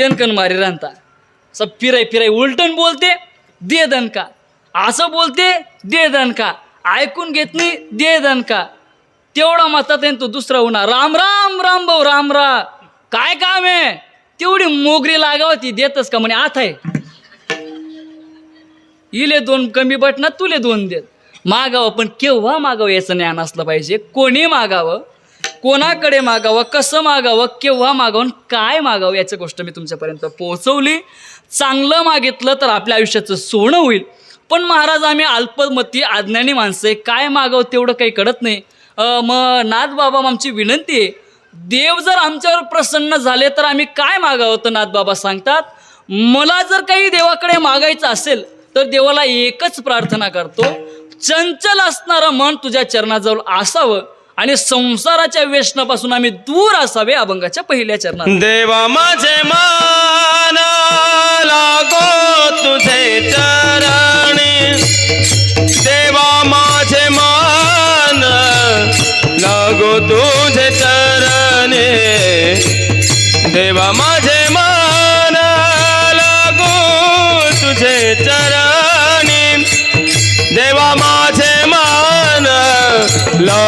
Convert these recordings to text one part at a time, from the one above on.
तेनकन मारी रांता. सब फिराय फिराय उलटून बोलते दे दणका असं बोलते दे दणका ऐकून घेत नाही दे दणका तेवढा मतात आहे तो दुसरा होणार राम राम राम भाऊ राम राम काय काम आहे? तेवढी मोगरी लागावं ती देतच का म्हणे आत आहे. इले दोन कमी बटनात तुले दोन देत. मागावं पण केव्हा मागावं याचं ज्ञान असलं पाहिजे? कोणी मागावं? कोणाकडे मागावं कसं मागावं केव्हा मागावं काय मागावं याची गोष्ट मी तुमच्यापर्यंत पोहोचवली. चांगलं मागितलं तर आपल्या आयुष्याचं सोनं होईल. पण महाराज आम्ही अल्पमती अज्ञानी माणसं आहे. काय मागावं तेवढं काही कळत नाही. मग नाथ बाबा आमची विनंती आहे. देव जर आमच्यावर प्रसन्न झाले तर आम्ही काय मागावं तर नाथ बाबा सांगतात मला जर काही देवाकडे मागायचं असेल तर देवाला एकच प्रार्थना करतो. चंचल असणारं मन तुझ्या चरणाजवळ असावं. आणि संसाराच्या व्यसनापासून आम्ही दूर असावे अभंगाच्या पहिल्या चरणात. देवा माझे मान लागो तुझे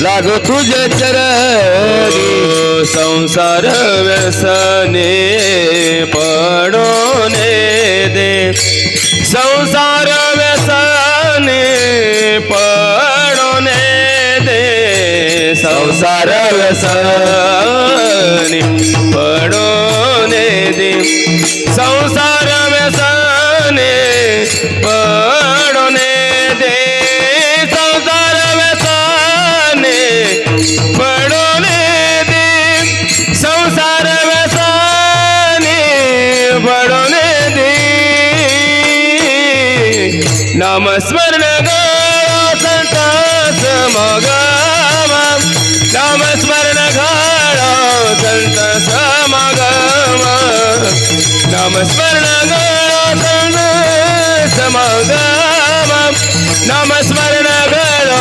लागो तुझे चरणी संसार व्यसने पडोने दे. संसार व्यसने पडोने दे. संसार व्यसने पडोने दे. संसार नामस्मरण गळा संत समागम नामस्मरण घाळा संत समागम नामस्मरण गळा संत समागम नामस्मरण गळा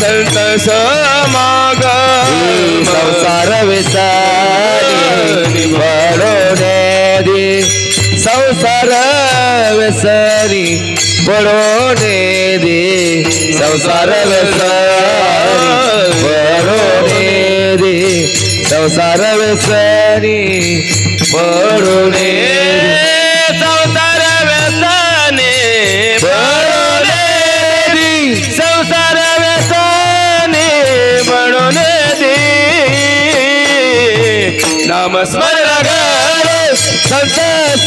संत समागम संसार व्यसनी पडोने दे संसार व्यसनी पडोने दे संसार व्यसनी पडोने दे संसार व्यसनी पडोने संसार व्यसने पडोने दे संसार व्यसने पडोने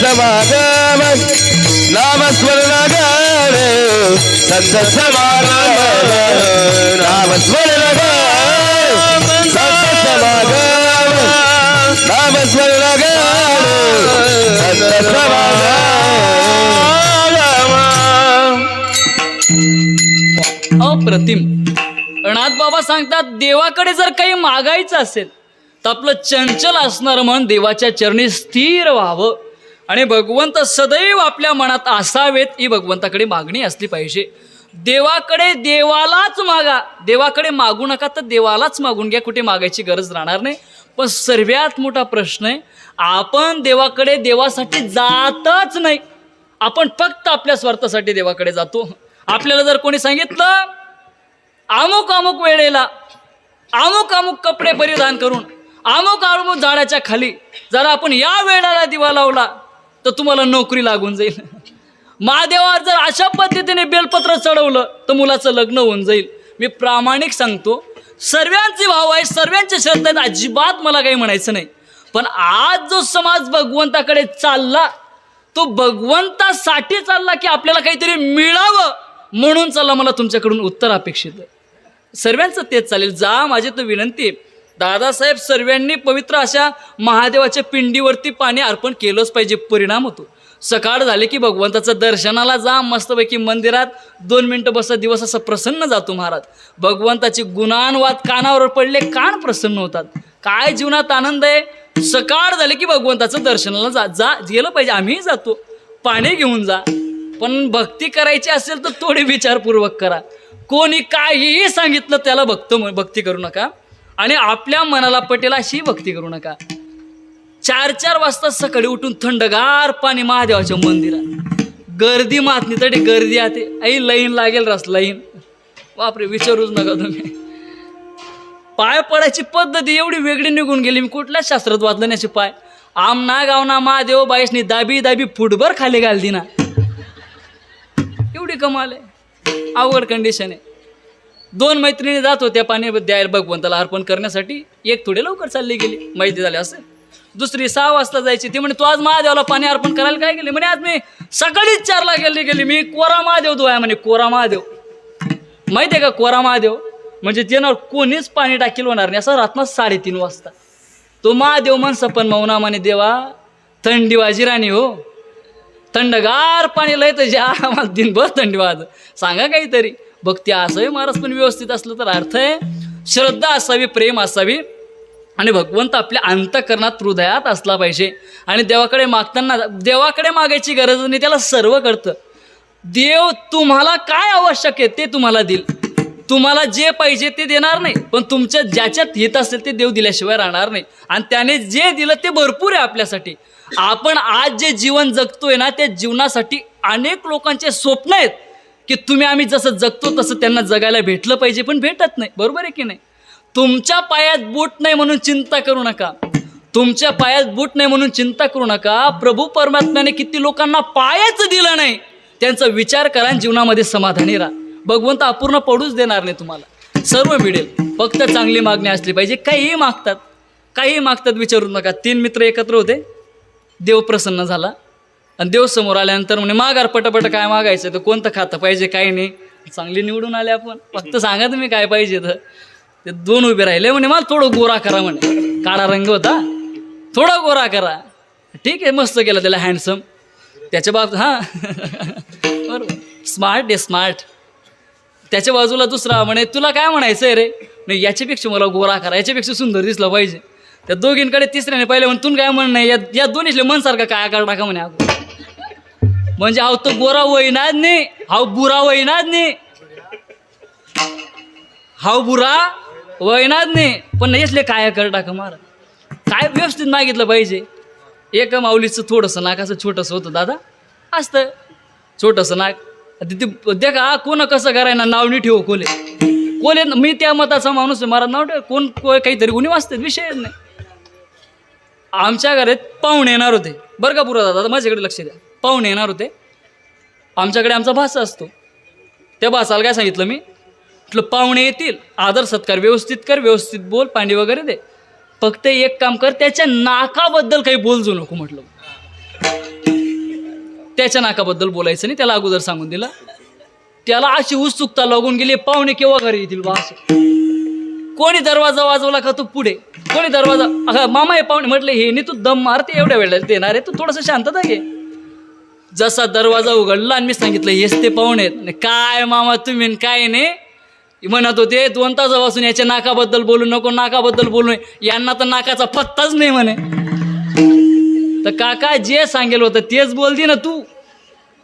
दे नामस्मरण गणे संत समागम नामस्मरण गणे संत समागम नामस्मरण संत समागम नामस्मरण संत समागम अप्रतिम. नाथ बाबा सांगतात देवाकडे जर काही मागायचं असेल तर आपलं चंचल असणारं मन देवाच्या चरणी स्थिर व्हावं. आणि भगवंत सदैव आपल्या मनात असावेत ही भगवंताकडे मागणी असली पाहिजे. देवाकडे देवालाच मागा. देवाकडे मागू नका तर देवालाच मागून घ्या कुठे मागायची गरज राहणार नाही. पण सर्वात मोठा प्रश्न आहे आपण देवाकडे देवासाठी जातच नाही. आपण फक्त आपल्या स्वार्थासाठी देवाकडे जातो. आपल्याला जर कोणी सांगितलं अमुक अमुक वेळेला अमुक अमुक कपडे परिधान करून अमुक अमुक झाडाच्या खाली जर आपण या वेळेला दिवा लावला तर तुम्हाला नोकरी लागून जाईल. महादेवावर जर अशा पद्धतीने बेलपत्र चढवलं तर मुलाचं लग्न होऊन जाईल. मी प्रामाणिक सांगतो सर्वांचे भाव आहे सर्वांचे श्रद्धा आहेत अजिबात मला काही म्हणायचं नाही. पण आज जो समाज भगवंताकडे चालला तो भगवंतासाठी चालला की आपल्याला काहीतरी मिळावं म्हणून चालला मला तुमच्याकडून उत्तर अपेक्षित आहे. सर्वांचं तेच चालेल. जा माझी तर विनंती आहे दादासाहेब सर्वांनी पवित्र अशा महादेवाच्या पिंडीवरती पाणी अर्पण केलंच पाहिजे परिणाम होतो. सकाळ झाले की भगवंताचं दर्शनाला जा मस्तपैकी मंदिरात दोन मिनटं बसा दिवस असं प्रसन्न जातो महाराज. भगवंताची गुणानवाद कानावर पडले कान प्रसन्न होतात. काय जीवनात आनंद आहे? सकाळ झाले की भगवंताचं दर्शनाला जा जा गेलं पाहिजे आम्हीही जातो. पाणी घेऊन जा. पण भक्ती करायची असेल तर थोडी विचारपूर्वक करा. कोणी काहीही सांगितलं त्याला भक्त भक्ती करू नका. आणि आपल्या मनाला पटेल अशी भक्ती करू नका. चार चार वाजता सकाळी उठून थंडगार पाणी महादेवाच्या मंदिरात. गर्दी मातनी तरी गर्दी आते आई लाईन लागेल रस लाईन. बापरे विचारूच नका तुम्ही. पाय पडायची पद्धती एवढी वेगळी निघून गेली. मी कुठल्याच शास्त्रात वाचलं नाही पाय? आमना गावना महादेव बाईसनी दाबी दाबी फुटभर खाली घालती ना. एवढी कमाल आहे. अवघड कंडिशन आहे. दोन मैत्रिणी जात होत्या पाणी द्यायला भगवंताला अर्पण करण्यासाठी. एक थोडे लवकर चालली गेली. माहिती झाली असं. दुसरी सहा वाजता जायची. ती म्हणे तू आज महादेवाला पाणी अर्पण करायला काय गेली? म्हणे आज मी सकाळीच चारला गेली गेली. मी कोरा महादेव धुवाय. म्हणे कोरा महादेव. माहिती आहे का कोरा महादेव? म्हणजे त्यानं कोणीच पाणी टाकील होणार नाही. असं रातना साडेतीन वाजता. तो महादेव म्हणसा पण मौना म्हणे देवा थंडी वाजी राणी हो. थंडगार पाणी लय तर ज्या आम्हाला दिनभर थंडी वाज सांगा काहीतरी. भक्ती असावी महाराज पण व्यवस्थित असलं तर अर्थ आहे. श्रद्धा असावी प्रेम असावी. आणि भगवंत आपल्या अंतकरणात हृदयात असला पाहिजे. आणि देवाकडे मागताना देवाकडे मागायची गरज नाही त्याला सर्व करतं देव तुम्हाला काय आवश्यक आहे ते तुम्हाला देईल. तुम्हाला जे पाहिजे ते देणार नाही पण तुमच्या ज्याच्यात हित असेल ते देव दिल्याशिवाय राहणार नाही. आणि त्याने जे दिलं ते भरपूर आहे आपल्यासाठी. आपण आज जे जीवन जगतोय ना त्या जीवनासाठी अनेक लोकांचे स्वप्न आहेत. की तुम्ही आम्ही जसं जगतो तसं त्यांना जगायला भेटलं पाहिजे पण भेटत नाही. बरोबर आहे की नाही? तुमच्या पायात बूट नाही म्हणून चिंता करू नका. तुमच्या पायात बूट नाही म्हणून चिंता करू नका. प्रभू परमात्म्याने किती लोकांना पायाच दिलं नाही त्यांचा विचार करा जीवनामध्ये समाधानी राहा. भगवंत अपूर्ण पडूच देणार नाही तुम्हाला. सर्व मिळेल. फक्त चांगली मागणी असली पाहिजे. काहीही मागतात. काहीही मागतात विचारू नका. तीन मित्र एकत्र होते. देव प्रसन्न झाला. आणि देव समोर आल्यानंतर म्हणे माघार पटापट काय मागायचं तर कोणतं खातं पाहिजे काय नाही? चांगली निवडून आले आपण. फक्त सांगा तुम्ही काय पाहिजे तर. ते दोन उभे राहिले. म्हणे मला थोडं गोरा करा म्हणे. काळा रंग होता. थोडा गोरा करा. ठीक आहे मस्त केलं त्याला हँडसम त्याच्या बाब हां. बरोबर. स्मार्ट आहे स्मार्ट त्याच्या बाजूला दुसरा म्हणे तुला काय म्हणायचं आहे रे? नाही याच्यापेक्षा मला गोरा करा. याच्यापेक्षा सुंदर दिसलं पाहिजे. त्या दोघींकडे तिसऱ्याने पाहिलं म्हणे तू काय म्हणणं नाही? या या दोन्हीतले मनसारखं काय आकार टाका म्हणे. अगो म्हणजे हाव तो गोरा वहिनाच नाही. हाव बुरा वहिनाच नाही. हाव बुरा वहिनाच नाही. पण यसले काय कर टाका मार. काय व्यवस्थित मागितलं पाहिजे. एका माऊलीचं थोडंसं नाक असं छोटंसं होतं दादा. असतं. छोटंसं नाक. तिथे देखा कोण कसं करायना नाव नाही ठेवू कोले. कोले मी त्या मताचा माणूस आहे मला नाव ठेव. कोण को काहीतरी गुन्हे वाचतात विषय नाही. आमच्या घरात पाहुणे येणार होते. बरं का पुरा दादा? माझ्याकडे लक्ष द्या. पाहुणे येणार होते. आमच्याकडे आमचा भास असतो. त्या भासाला काय सांगितलं मी? म्हटलं पाहुणे येतील. आदर सत्कार व्यवस्थित कर व्यवस्थित बोल पाणी वगैरे दे. फक्त एक काम कर त्याच्या नाकाबद्दल काही बोलजू नको म्हटलं. त्याच्या नाकाबद्दल बोलायचं नाही त्याला अगोदर सांगून दिलं. त्याला अशी उत्सुकता लागून गेली पाहुणे केव्हा घरी येतील बा असं. कोणी दरवाजा वाजवला का तू पुढे? कोणी दरवाजा मामा हे पाहुणे म्हटले हे नाही तू दम मारते एवढ्या वेळेला देणार आहे तू थोडंसं शांतता घे. जसा दरवाजा उघडला आणि मी सांगितलं हेच ते पाहुणे काय मामा तुम्ही काय नाही? म्हणत होते दोन तासापासून याच्या नाकाबद्दल बोलू नको नाकाबद्दल बोलू नये यांना तर नाकाचा पत्ताच नाही म्हणे. तर काका जे सांगेल होतं तेच बोलती ना तू.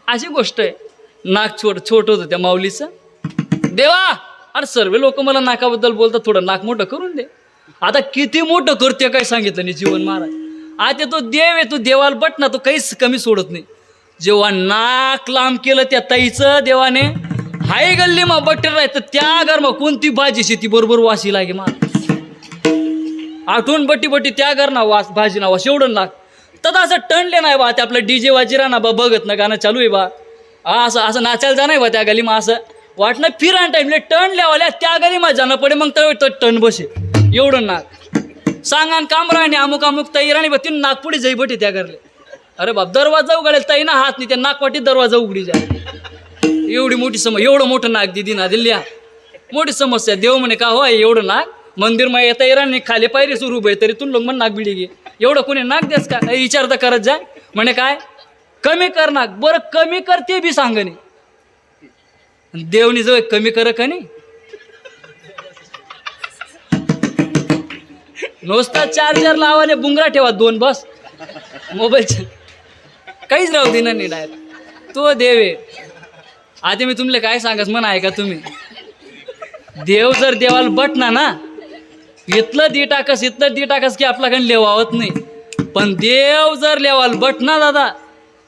अशी गोष्ट आहे. नाक छोट छोट होतं त्या माऊलीचं. देवा अरे सर्व लोक मला नाकाबद्दल बोलतात थोडं नाक मोठं करून दे. आता किती मोठं करते काय सांगितलं नाही जीवन महाराज. आता तो देव आहे तो देवाला बट ना तो काहीच कमी सोडत नाही. जेव्हा नाक लांब केलं त्या ताईचं देवाने हाय गल्ली मग बट्टर तर त्या घर मग कोणती भाजी शेती बरोबर वाशी लागे मा? आठवून बट्टी बट्टी त्या घर ना वास भाजी ना वास एवढं लाग तर असं टणले नाही बा ते आपलं डीजे वाजिरा ना बा बघत ना गाणं चालू आहे बा. असं असं नाचायला जा नाही बा त्या गली मग असं. वाटणं फिरान टाईमले टण लावाल्या त्या गली मग जाणं पडे मग तर टण बसे. एवढं नाक. सांगान काम राहणे अमुक अमुक ताई राणी बा तीन नागपुडी जाई बटे त्या घरले. अरे बाप दरवाजा उघडेल ताई ना हात नाही त्या नाकवाटी दरवाजा उघडी जाय एवढी मोठी समस्या एवढं मोठं नाक दिदी ना दिल्या. मोठी समस्या देव म्हणे का हो एवढं नाक? मंदिर मग येता येणार नाही खाली पायरी सुरू आहे तरी तू लोक नाक बिडी घे. एवढं कोणी नाक देस का? काही विचार तर करत जाय म्हणे काय? कमी कर नाक. बरं कमी कर ते बी सांगणे देवनी जवळ कमी कर का नाही नुसता चार्जर लावाने बुंगरा ठेवा दोन बस. मोबाईलचे काहीच राहू दे ना नाही डायरेक्ट तो देव आहे. आधी मी तुमले काय सांगस म्हणा ऐका तुम्ही. देव जर देवाला बटना ना इथलं दी टाकस इथलं दी टाकस की आपल्याकडे लेवावत नाही. पण देव जर लेवाल बटना दादा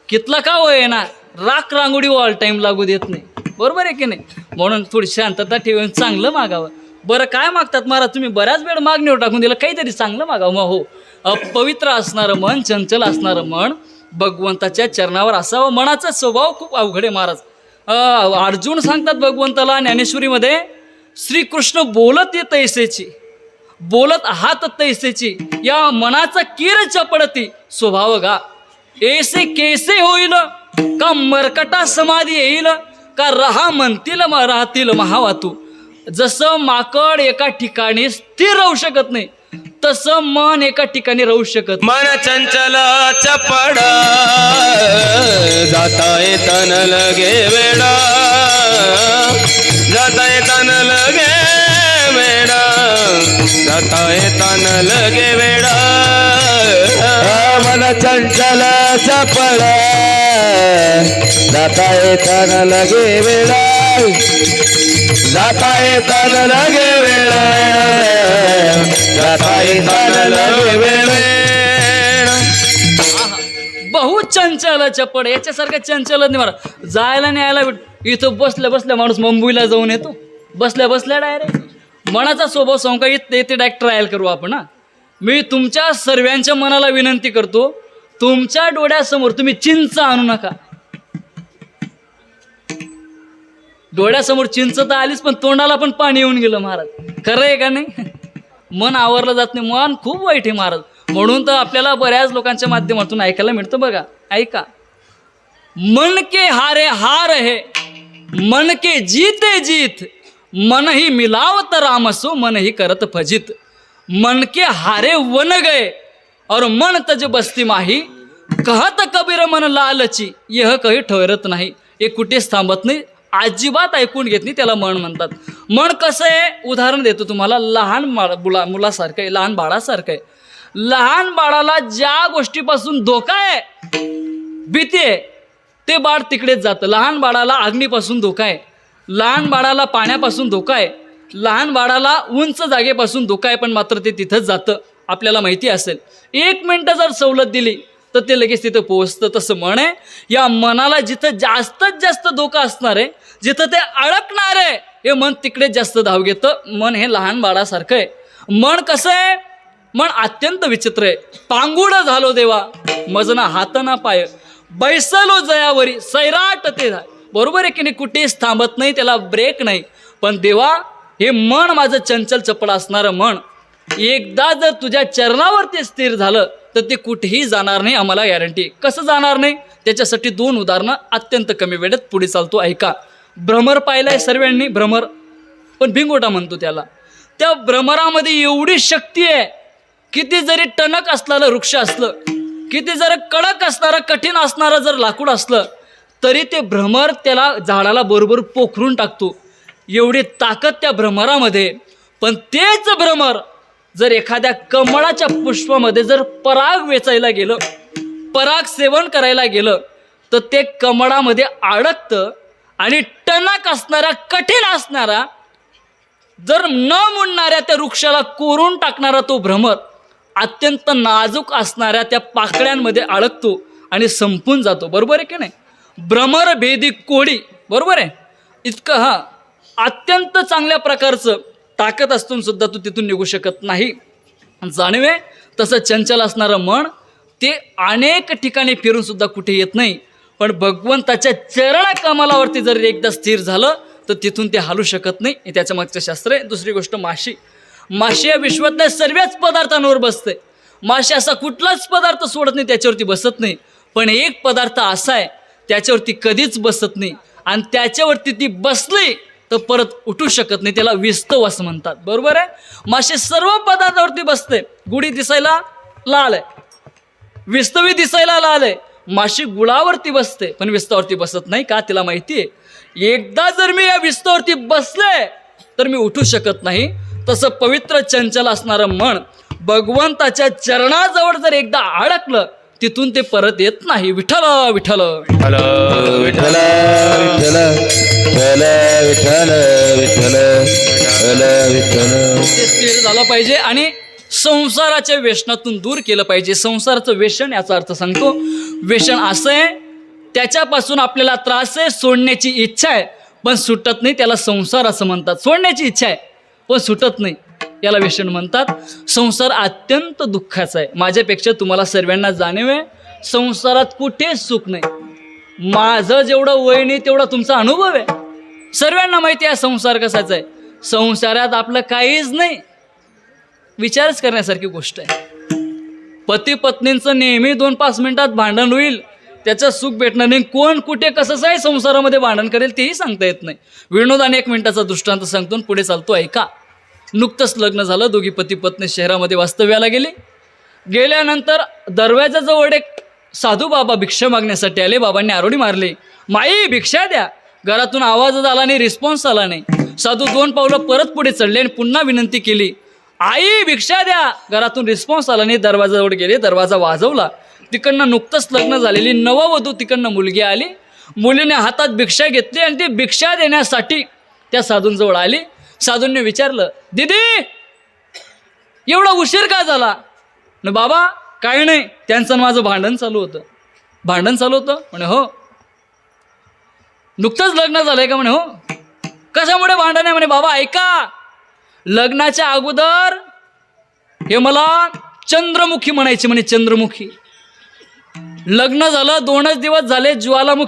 कितला का होय ना राख रांगोडी ऑल टाईम लागू देत नाही. बरोबर आहे की नाही? म्हणून थोडी शांतता ठेवून चांगलं मागावं. बरं काय मागतात महाराज तुम्ही बऱ्याच वेळ मागणीवर टाकून दिलं काहीतरी चांगलं मागावं. मग हो अपवित्र असणारं मन चंचल असणारं मन भगवंताच्या चरणावर असावं. मनाचा स्वभाव खूप अवघड आहे महाराज. अर्जुन सांगतात भगवंताला ज्ञानेश्वरीमध्ये श्रीकृष्ण बोलत येत ऐसेची बोलत आहात तैसेची. या मनाचा किर चपडती. स्वभाव गा. ऐसे केसे होईल? का मरकटा समाधी येईल? का रहा म्हणतील म- राहतील महावातू. जसं माकड एका ठिकाणी स्थिर राहू शकत नाही. तसं मन एका ठिकाणी राहू शकत मन चंचल चपड जाता येतन लगे वेडा. जाता येतन लगे वेडा जाता येतन लगे वेडा. मन चंचल चपळ जाता येताना लगे वेळा जाता येताना लगे वेळा जाता येताना लगे वेळा बहु चंचल चपड याच्यासारखं चंचल नाही मला जायला नाही यायला इथं बसल्या बसल्या माणूस मुंबईला जाऊन येतो. बसल्या बसल्या डायरेक्ट मनाचा स्वभाव संका येते ते डायरेक्ट ट्रायल करू आपण मी तुमच्या सर्वांच्या मनाला विनंती करतो तुमच्या डोळ्यासमोर तुम्ही चिंच आणू नका. डोळ्यासमोर चिंच तर आलीच पण तोंडाला पण पाणी येऊन गेलं महाराज. खरं आहे का नाही? मन आवरलं जात नाही मन खूप वाईट आहे महाराज. म्हणून तर आपल्याला बऱ्याच लोकांच्या माध्यमातून ऐकायला मिळतं बघा. ऐका. मन के हारे हार हे मन के जीते जीत मन ही मिलावत रामसो मन ही करत फजित. मन के हारे वन गए और मन तज बस्ती माही। कहत कबीर मन लालची यह काही ठरत नाही। हे कुठेच थांबत नाही अजिबात ऐकून घेत नाही त्याला मन म्हणतात। मन कसं आहे? उदाहरण देतो तुम्हाला लहान मुला मुलासारखं आहे लहान बाळासारखं आहे। लहान बाळाला ज्या गोष्टीपासून धोका आहे भीती आहे ते बाळ तिकडेच जातं। लहान बाळाला अग्नीपासून धोका आहे लहान बाळाला पाण्यापासून धोका आहे लहान बाळाला उंच जागेपासून धोका आहे पण मात्र ते तिथंच जातं। आपल्याला माहिती असेल. एक मिनटं जर सवलत दिली तर ते लगेच तिथं पोहोचतं. तसं मन आहे या मनाला जिथं जास्तीत जास्त धोका असणार आहे जिथं ते अडकणार आहे हे मन तिकडे जास्त धाव घेतं. मन हे लहान बाळासारखं आहे. मन कसं आहे? मन अत्यंत विचित्र आहे. पांगुड झालो देवा मजना हात ना पाय. बैसलो जयावरी सैराट ते बरोबर आहे की नाही? कुठेच थांबत नाही त्याला ब्रेक नाही. पण देवा हे मन माझं चंचल चपळ असणारं मन. एकदा जर तुझ्या चरणावर ते स्थिर झालं तर ते कुठेही जाणार नाही आम्हाला गॅरंटी कसं जाणार नाही? त्याच्यासाठी दोन उदाहरणं अत्यंत कमी वेळेत पुढे चालतो ऐका. भ्रमर पाहिलाय सर्वांनी भ्रमर. पण भिंगोटा म्हणतो त्याला. त्या भ्रमरामध्ये एवढी शक्ती आहे किती जरी टणक असलेलं वृक्ष असलं किती जर कडक असणारं कठीण असणारं जर लाकूड असलं तरी ते भ्रमर त्याला झाडाला बरोबर पोखरून टाकतो. एवढी ताकद त्या भ्रमरामध्ये. पण तेच भ्रमर जर एखाद्या कमळाच्या पुष्पामध्ये जर पराग वेचायला गेलं पराग सेवन करायला गेलं तर ते कमळामध्ये अडकतं आणि टणक असणारा कठीण असणारा जर न मुडणाऱ्या त्या वृक्षाला कोरून टाकणारा तो भ्रमर अत्यंत नाजूक असणाऱ्या त्या पाकळ्यांमध्ये अडकतो आणि संपून जातो. बरोबर आहे की नाही? भ्रमर भेदी कोडी. बरोबर आहे? इतकं हा. अत्यंत चांगल्या प्रकारचं ताकद असून सुद्धा तू तिथून निघू शकत नाही. जाणवे तसं चंचल असणारं मन ते अनेक ठिकाणी फिरून सुद्धा कुठे येत नाही. पण भगवंताच्या चरण कमलावरती जर एकदा स्थिर झालं तर तिथून ते हालू शकत नाही. हे त्याच्या मागचं शास्त्र आहे. दुसरी गोष्ट माशी. माशी या विश्वातल्या सर्वच पदार्थांवर बसते. माशी असा कुठलाच पदार्थ सोडत नाही त्याच्यावरती बसत नाही. पण एक पदार्थ असा आहे त्याच्यावरती कधीच बसत नाही. आणि त्याच्यावरती ती बसली तर परत उठू शकत नाही त्याला विस्तव असं म्हणतात. बरोबर आहे? मासे सर्व पदार्थावरती बसते. गुढी दिसायला लाल आहे. विस्तवी दिसायला लाल आहे. माशी गुळावरती बसते पण विस्तावरती बसत नाही का? तिला माहिती आहे. एकदा जर मी या विस्तावरती बसले तर मी उठू शकत नाही. तसं पवित्र चंचल असणारं मन भगवंताच्या चरणाजवळ जर एकदा अडकलं तिथून ते परत येत नाही. विठ्ठल विठ्ठल. विठ्ठल विठ्ठल विठ्ठल विठ्ठल विठ्ठल विठ्ठल विठ्ठल ते स्थिर झालं पाहिजे आणि संसाराच्या व्यसनातून दूर केलं पाहिजे. संसाराचं व्यसन याचा अर्थ सांगतो व्यसन असं आहे त्याच्यापासून आपल्याला त्रास आहे सोडण्याची इच्छा आहे पण सुटत नाही त्याला संसार असं म्हणतात. सोडण्याची इच्छा आहे पण सुटत नाही. याला व्यसन म्हणतात. संसार अत्यंत दुःखाचा आहे. माझ्यापेक्षा तुम्हाला सर्वांना जाणीव आहे संसारात कुठेच सुख नाही. माझं जेवढं वय नाही तेवढा तुमचा अनुभव आहे. सर्वांना माहिती आहे संसार कसाचा आहे. संसारात आपलं काहीच नाही. विचारच करण्यासारखी गोष्ट आहे. पती पत्नींचं नेहमी दोन पाच मिनिटात भांडण होईल. त्याचं सुख भेटणार नाही. कोण कुठे कसं आहे संसारामध्ये भांडण करेल तेही सांगता येत नाही. विनोदाने एक मिनिटाचा दृष्टांत सांगतो आणि पुढे चालतो. ऐका. नुकतंच लग्न झालं. दोघी पती पत्नी शहरामध्ये वास्तव्याला गेले. गेल्यानंतर दरवाजाजवळ एक साधू बाबा भिक्षा मागण्यासाठी आले. बाबांनी आरोडी मारली. माई भिक्षा द्या. घरातून आवाजच आला नाही रिस्पॉन्स आला नाही. साधू दोन पावलं परत पुढे चढले आणि पुन्हा विनंती केली. आई भिक्षा द्या. घरातून रिस्पॉन्स आला नाही दरवाजाजवळ गेले. दरवाजा वाजवला. तिकडनं नुकतंच लग्न झालेली नववधू तिकडनं मुलगी आली. मुलीने हातात भिक्षा घेतली आणि ती भिक्षा देण्यासाठी त्या साधूंजवळ आली. साधूंनी विचारलं दीदी एवढा उशीर का झाला? न बाबा काय नाही त्यांचं माझं भांडण चालू होतं. भांडण चालू होतं? म्हणे हो. नुकतंच लग्न झालंय का? म्हणे हो. कशामुळे भांडण आहे? म्हणे बाबा ऐका लग्नाच्या अगोदर हे मला चंद्रमुखी म्हणायचे म्हणे चंद्रमुखी. लग्न झालं दोनच दिवस झाले ज्वालामुखी